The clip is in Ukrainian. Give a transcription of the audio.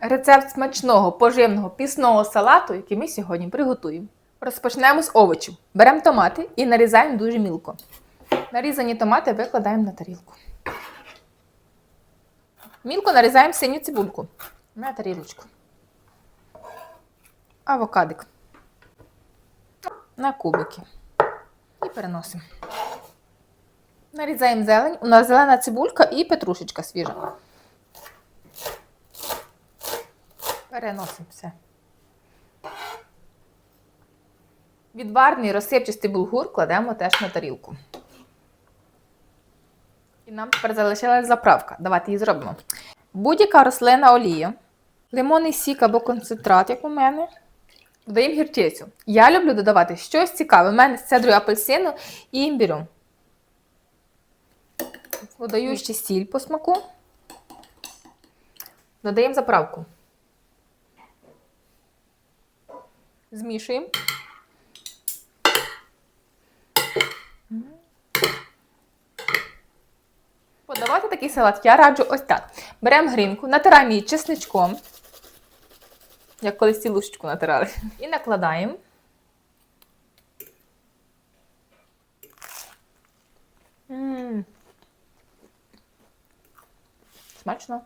Рецепт смачного поживного пісного салату, який ми сьогодні приготуємо. Розпочнемо з овочів. Беремо томати і нарізаємо дуже мілко. Нарізані томати викладаємо на тарілку. Мілко нарізаємо синю цибульку на тарілочку. Авокадик. На кубики. І переносимо. Нарізаємо зелень. У нас зелена цибулька і петрушечка свіжа. Переносимо все. Відварний розсипчастий булгур кладемо теж на тарілку. І нам тепер залишилась заправка. Давайте її зробимо. Будь-яка рослина олія, лимонний сік або концентрат, як у мене. Додаємо гірчицю. Я люблю додавати щось цікаве. У мене з цедрою апельсину і імбірю. Додаю ще сіль по смаку. Додаємо заправку. Змішуємо. Подавати такий салат я раджу ось так. Беремо грінку, натираємо її чесничком, як колись цілушечку натирали, і накладаємо. М. Смачно.